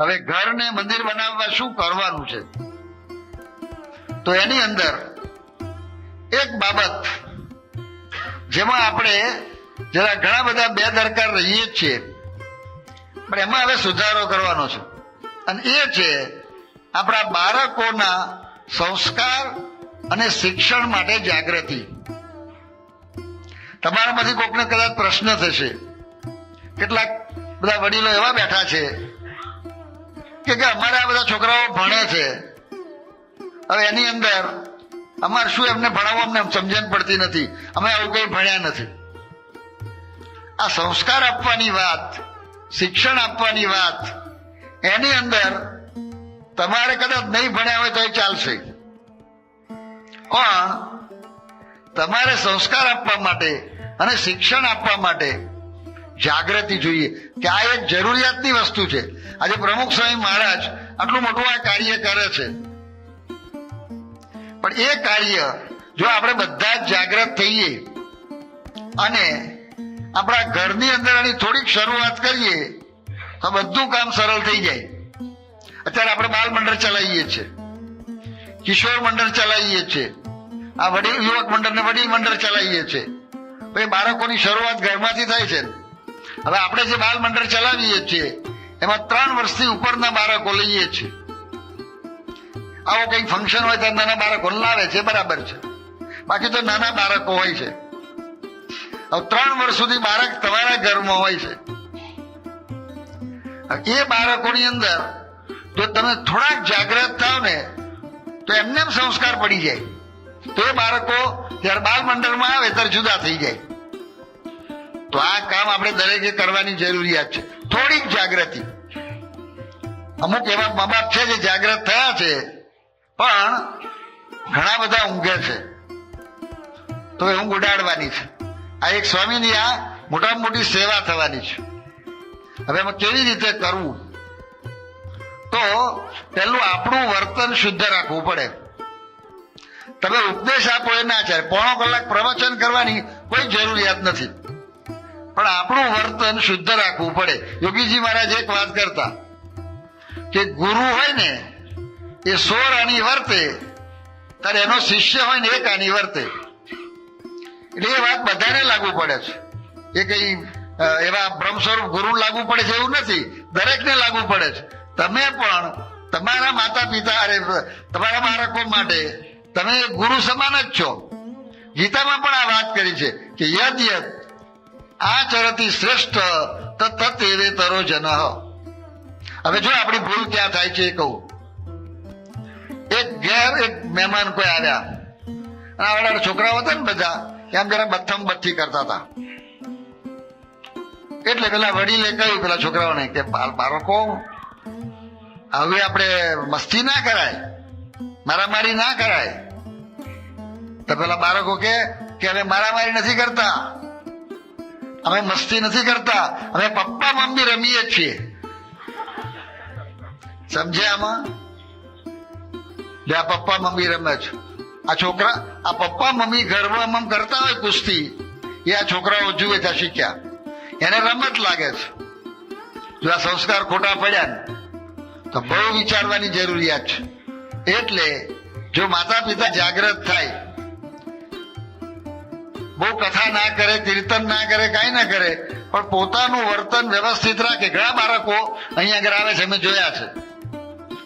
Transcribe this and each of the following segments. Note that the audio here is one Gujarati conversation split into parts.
હવે ઘરને મંદિર બનાવવા શું કરવાનું છે? તો એની અંદર એક બાબત જેમાં આપણે જરા ઘણા બધા બે દરકાર રહીએ છીએ. પણ એમાં હવે સુધારો કરવાનો છે. અને એ છે આપણા બાળકોના સંસ્કાર અને શિક્ષણ માટે જાગૃતિ. તમારામાંથી કોકને કદાચ પ્રશ્ન થશે. કેટલાક બધા વડીલો એવા બેઠા છે કે અમારે આ બધા છોકરાઓ ભણે છે. હવે એની અંદર અમારે શું એમને ભણાવવા અમને સમજણ પડતી નથી. અમે આવું કઈ ભણ્યા નથી. આ સંસ્કાર આપવાની વાત, શિક્ષણ આપવાની વાત, એની અંદર તમારે કદાચ નહીં ભણ્યા હોય તો એ ચાલશે. પણ તમારે સંસ્કાર આપવા માટે અને શિક્ષણ આપવા માટે જાગૃતિ જોઈએ કે આ એક જરૂરિયાતની વસ્તુ છે. આજે પ્રમુખ સ્વામી મહારાજ આટલું મોટું આ કાર્ય કરે છે. પણ એ કાર્ય જો આપણે બધા જ જાગૃત થઈએ અને આપણા ઘરની અંદર આની થોડીક શરૂઆત કરીએ, તો બધું કામ સરળ થઈ જાય. અત્યારે આપણે બાલ મંડળ ચલાવીએ છીએ, કિશોર મંડળ ચલાવીએ છીએ, આ વડીલ યુવક મંડળ ને વડીલ મંડળ ચલાવીએ છીએ. એ બાળકોની શરૂઆત ઘરમાંથી થાય છે હવે આપણે જે બાલ મંડળ ચલાવીએ છીએ, એમાં ત્રણ વર્ષથી ઉપરના બાળકો લઈએ છીએ. આવો કંઈક ફંક્શન હોય ત્યારે નાના બાળકો લાવે છે, બરાબર છે. બાકી તો નાના બાળકો હોય છે. હવે ત્રણ વર્ષ સુધી બાળક તમારા ઘરમાં હોય છે. એ બાળકોની અંદર જો તમે થોડાક જાગૃત થાવ ને, તો એમને સંસ્કાર પડી જાય. તો એ બાળકો જ્યારે બાલ મંડળમાં આવે ત્યારે જુદા થઈ જાય. તો આ કામ આપણે દરેકે કરવાની જરૂરિયાત છે. થોડીક જાગૃતિ. અમુક એવા મા બાપ છે જે જાગૃત થયા છે, પણ ઘણા બધા ઊંઘે છે. તો એ ઊંઘ ઉડાડવાની છે. આ એક સ્વામીની આ મોટામાં મોટી સેવા થવાની છે. હવે એમાં કેવી રીતે કરવું? તો પેલું આપણું વર્તન શુદ્ધ રાખવું પડે. તમે ઉપદેશ આપો એ ના ચાલે. પોણો કલાક પ્રવચન કરવાની કોઈ જરૂરિયાત નથી. પણ આપણું વર્તન શુદ્ધ રાખવું પડે. યોગીજી મહારાજ એક વાત કરતા કે ગુરુ હોય ને, એ સો રાણી વર્તે ત્યારે એનો શિષ્ય હોય ને એક આની વર્તે એટલે એ વાત બધાને લાગુ પડે છે. એ કઈ એવા બ્રહ્મ સ્વરૂપ ગુરુ લાગુ પડે છે એવું નથી. દરેકને લાગુ પડે છે. તમે પણ તમારા માતા પિતા અરે, તમારા બાળકો માટે તમે ગુરુ સમાન જ છો. ગીતામાં પણ આ વાત કરી છે કે યદ યદ આચરતી શ્રેષ્ઠ તત્ત તરો જન. હવે જો આપણી ભૂલ ક્યાં થાય છે એ કહું. એક ઘેર એક મહેમાન કોઈ આવ્યા. આવડા છોકરાઓ હતા ને બધા, એમ જરા બથમ બથ્થી કરતા હતા. એટલે પેલા વડીલે કહ્યું, પેલા છોકરાઓને કે બાળ- બાળકો, હવે આપણે મસ્તી ના કરાય, મારામારી ના કરાય. તો પેલા બાળકો કે અમે મારામારી નથી કરતા. અમે મસ્તી નથી કરતા. અમે પપ્પા મમ્મી રમીએ છીએ. સમજ્યા આમાં? લે, આ પપ્પા મમ્મી રમે છે. આ છોકરા, આ પપ્પા મમ્મી ગરબામાં કરતા હોય કુસ્તી. એ આ છોકરાઓ જુએ ત્યાં શીખ્યા. એને રમત લાગે છે. જો આ સંસ્કાર ખોટા પડ્યા ને, તો બહુ વિચારવાની જરૂરિયાત છે. એટલે જો માતા પિતા જાગૃત થાય બહુ કથા ના કરે, કીર્તન ના કરે, કાંઈ ના કરે. પણ પોતાનું વર્તન વ્યવસ્થિત રાખે. ઘણા બાળકો અહીંયા આગળ આવે છે, અમે જોયા છે.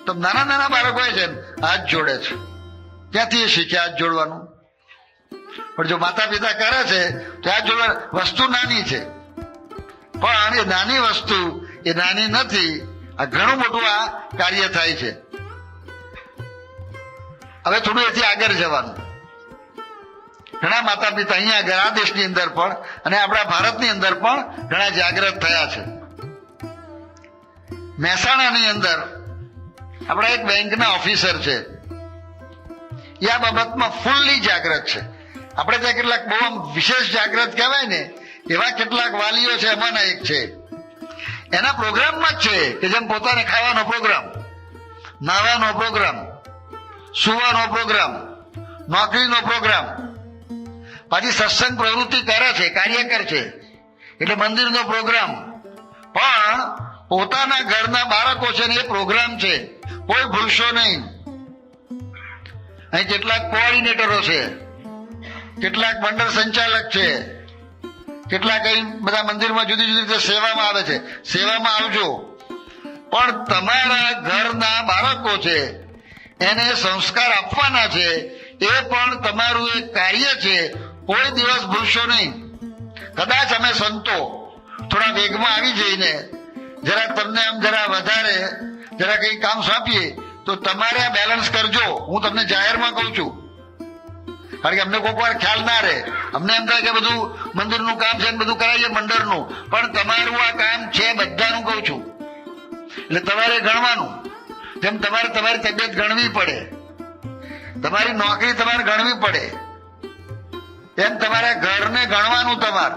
તો નાના નાના બાળકો છે હાથ જોડે છે. ક્યાંથી એ શીખ્યા હાથ જોડવાનું? પણ જો માતા પિતા કરે છે, તો હાથ જોડવા વસ્તુ નાની છે. પણ એ નાની વસ્તુ એ નાની નથી. આ ઘણું મોટું આ કાર્ય થાય છે. હવે થોડું એથી આગળ જવાનું. ઘણા માતા પિતા અહીંયા આગળ આ દેશની અંદર પણ અને આપણા ભારતની અંદર પણ ઘણા જાગૃત થયા છે. મહેસાણાની અંદર આપણા એક બેંકના ઓફિસર છે. એ આ બાબતમાં ફૂલ્લી જાગૃત છે. આપણે ત્યાં કેટલાક બહુ આમ વિશેષ જાગૃત કહેવાય ને, એવા કેટલાક વાલીઓ છે, એમાંના એક છે. એના પ્રોગ્રામમાં જ છે કે જેમ પોતાને ખાવાનો પ્રોગ્રામ, નાવાનો પ્રોગ્રામ, સુવાનો પ્રોગ્રામ, નોકરીનો પ્રોગ્રામ પાછી સત્સંગ પ્રવૃત્તિ કરે છે કાર્યકર છે. એટલે મંદિરનો પ્રોગ્રામ. પણ પોતાના ઘરના બાળકો છે ને એ પ્રોગ્રામ છે. કોઈ ભૂલશો નહીં. અહીં કેટલાક કોઓર્ડિનેટરો છે. કેટલાક મંડળ સંચાલક છે. કેટલાક અહીં બધા મંદિરમાં જુદી જુદી રીતે સેવામાં આવે છે. સેવામાં આવજો. પણ તમારા ઘરના બાળકો છે, એને સંસ્કાર આપવાના છે, એ પણ તમારું એક કાર્ય છે. કોઈ દિવસ ભૂલશો નહીં. કદાચ અમે સંતો થોડા વેગમાં આવી જઈને જરા તમને આમ જરા વધારે જરા કઈ કામ સોંપીએ, તો તમારે આ બેલેન્સ કરજો. હું તમને જાહેરમાં કહું છું. કારણ કે અમને કોઈક વાર ખ્યાલ ના રહે. અમને એમ થાય કે બધું મંદિરનું કામ છે બધું કરાવીએ મંડળનું. પણ તમારું આ કામ છે બધાનું કહું છું. એટલે તમારે ગણવાનું. જેમ તમારે તમારી તબિયત ગણવી પડે. તમારી નોકરી તમારે ગણવી પડે. એમ તમારે ઘરને ગણવાનું તમાર.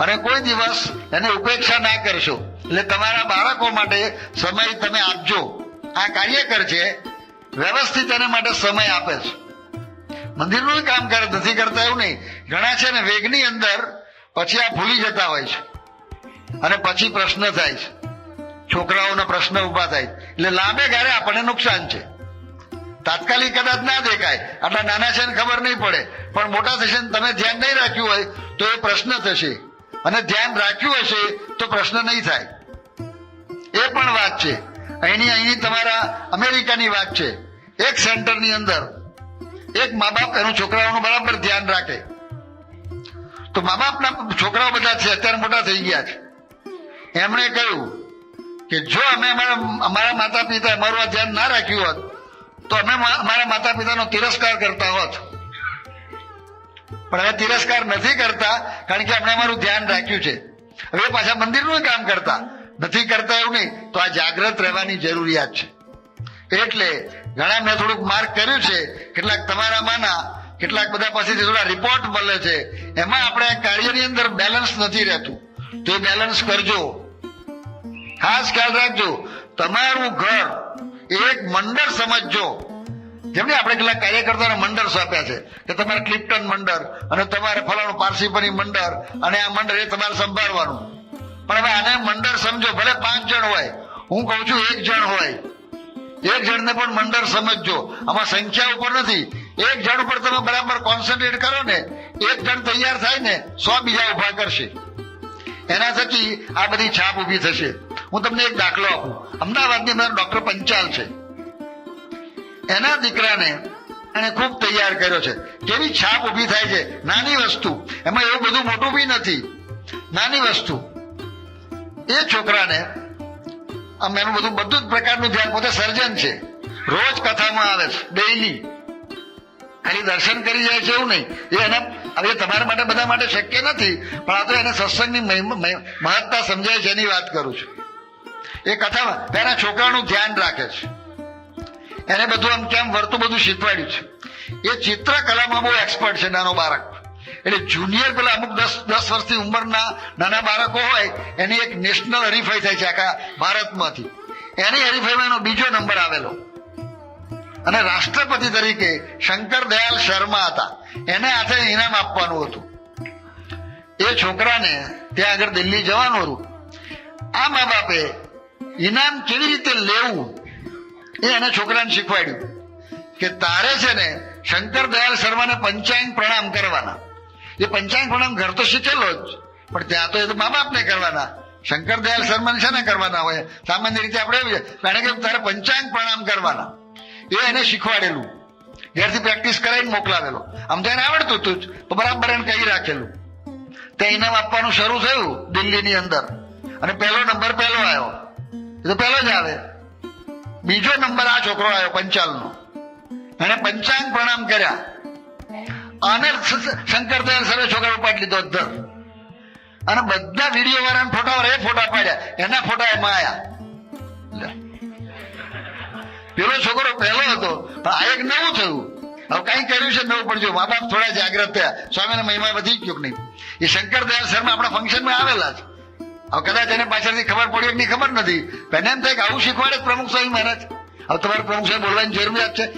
અને કોઈ દિવસ એને ઉપેક્ષા ના કરશો. એટલે તમારા બાળકો માટે સમય તમે આપજો. આ કાર્યકર છે, વ્યવસ્થિત એના માટે સમય આપે છે. મંદિરનું કામ કરે, નથી કરતા એવું નહીં. ઘણા છે ને, વેગની અંદર પછી આ ભૂલી જતા હોય છે. અને પછી પ્રશ્ન થાય છે. છોકરાઓના પ્રશ્ન ઊભા થાય એટલે લાંબે ગાળે આપણને નુકસાન છે. તાત્કાલિક કદાચ ના દેખાય. આટલા નાના છે ખબર નહીં પડે. પણ મોટા થશે તમે ધ્યાન નહીં રાખ્યું હોય તો એ પ્રશ્ન થશે. અને ધ્યાન રાખ્યું હશે તો પ્રશ્ન નહીં થાય. એ પણ વાત છે. અહીંની અહીંની તમારા અમેરિકાની વાત છે. એક સેન્ટરની અંદર એક મા બાપ એનું છોકરાઓનું બરાબર ધ્યાન રાખે. તો મા બાપના છોકરાઓ બધા છે, અત્યારે મોટા થઈ ગયા છે. એમણે કહ્યું કે જો અમે અમારા માતા પિતા અમારું આ ધ્યાન ના રાખ્યું હોત તો અમે મારા માતા પિતાનો તિરસ્કાર કરતા હોત. પણ હવે તિરસ્કાર નથી કરતા, કારણ કે આપણે અમારું ધ્યાન રાખ્યું છે. હવે પાછા મંદિરનું કામ કરતા. નથી કરતા એવું નહીં, તો આ જાગ્રત રહેવાની જરૂરિયાત છે. એટલે ઘણા મેં થોડુંક માર્ક કર્યું છે, કેટલાક તમારામાંના કેટલાક બધા પાસેથી થોડા રિપોર્ટ મળે છે. એમાં આપણે કાર્યની અંદર બેલેન્સ નથી રહેતું. તો એ બેલેન્સ કરજો. ખાસ ખ્યાલ રાખજો, તમારું ઘર એક મંડળ સમજજો જેમને આપણે કેટલાક કાર્યકર્તાને મંડળ સોંપ્યા છે, કે તમારે ક્લિપ્ટન મંડળ અને તમારે ફલાણું પારસીપની મંડળ અને આ મંડળ એ તમારે સંભાળવાનું. પણ હવે આને મંડળ સમજો, ભલે પાંચ જણ હોય, હું કહું છું એક જણ હોય. એક જણને પણ મંડળ સમજજો. આમાં સંખ્યા ઉપર નથી. એક જણ ઉપર તમે બરાબર કોન્સન્ટ્રેટ કરો ને, એક જણ તૈયાર થાય ને, સો બીજા ઊભા કરશે. એના થકી આ બધી છાપ ઊભી થશે. હું તમને એક દાખલો આપું. અમદાવાદની અંદર ડોક્ટર પંચાલ છે. એના દીકરાને એને ખૂબ તૈયાર કર્યો છે. કેવી છાપ ઊભી થાય છે? નાની વસ્તુ. એમાં એવું બધું મોટું બી નથી. નાની વસ્તુ. એ છોકરાને આમ એનું બધું બધું જ પ્રકારનું ધ્યાન પોતે સર્જન છે. રોજ કથામાં આવે છે. ડેઈલી ખાલી દર્શન કરી જાય છે એવું નહીં. એ એને હવે તમારા માટે બધા માટે શક્ય નથી, પણ આ તો એને સત્સંગની મહત્તા સમજાય છે એની વાત કરું છું. એ કથામાં તેના છોકરાનું ધ્યાન રાખે છે. એને બધું આમ કેમ વર્તું બધું શીખવાડ્યું છે. એ ચિત્રકલામાં બહુ એક્સપર્ટ છે નાનો બાળક. એટલે જુનિયર પેલા અમુક દસ દસ વર્ષની ઉંમરના નાના બાળકો હોય, એની એક નેશનલ હરીફાઈ થાય છે આખા ભારતમાંથી. એની હરીફાઈમાં એનો બીજો નંબર આવેલો. અને રાષ્ટ્રપતિ તરીકે શંકર દયાલ શર્મા હતા. એને હાથે ઇનામ આપવાનું હતું. એ છોકરાને ત્યાં આગળ દિલ્હી જવાનું હતું. આ મા બાપે ઇનામ કેવી રીતે લેવું એ એને છોકરાને શીખવાડ્યું કે તારે છે ને શંકર દયાલ શર્માને પંચાંગ પ્રણામ કરવાના. એ પંચાંગ પ્રણામ ઘર તો શીખેલો જ, પણ ત્યાં તો એ તો મા બાપને કરવાના. શંકર દયાલ શર્માને છે ને કરવાના હોય? સામાન્ય રીતે આપણે કારણ કે તારે પંચાંગ પ્રણામ કરવાના. એ એને શીખવાડેલું. ઘેરથી પ્રેક્ટિસ કરાવીને મોકલાવેલો. આમ તો એને આવડતું હતું જ બરાબર એને કહી રાખેલું. તે ઇનામ આપવાનું શરૂ થયું દિલ્હીની અંદર. અને પહેલો નંબર પહેલો આવ્યો. એ તો પહેલો જ આવે. બીજો નંબર આ છોકરો આવ્યો, પંચાલનો. એને પંચાંગ પ્રણામ કર્યા. અને શંકર દયાલ સરે છોકરા ઉપાડી લીધો અધર અને બધા વીડિયો વાળા ફોટા એ ફોટા પાડ્યા. એના ફોટા એમાં છોકરો પહેલો હતો. પણ આ એક નવું થયું. હવે કઈ કર્યું છે નવું પડજો મા બાપ થોડા જાગ્રત થયા. સ્વામીના મહિમા વધી ગયો નહીં એ શંકર દયાલ શર્મા આપણા ફંક્શનમાં આવેલા છે. હવે કદાચ એને પાછળથી ખબર પડી એની ખબર નથી. પણ એને એમ થાય કે આવું શીખવાડે પ્રમુખ સ્વામી મહારાજ. હવે તમારે પ્રમુખ સાહેબ બોલવાની જરૂરિયાત છે.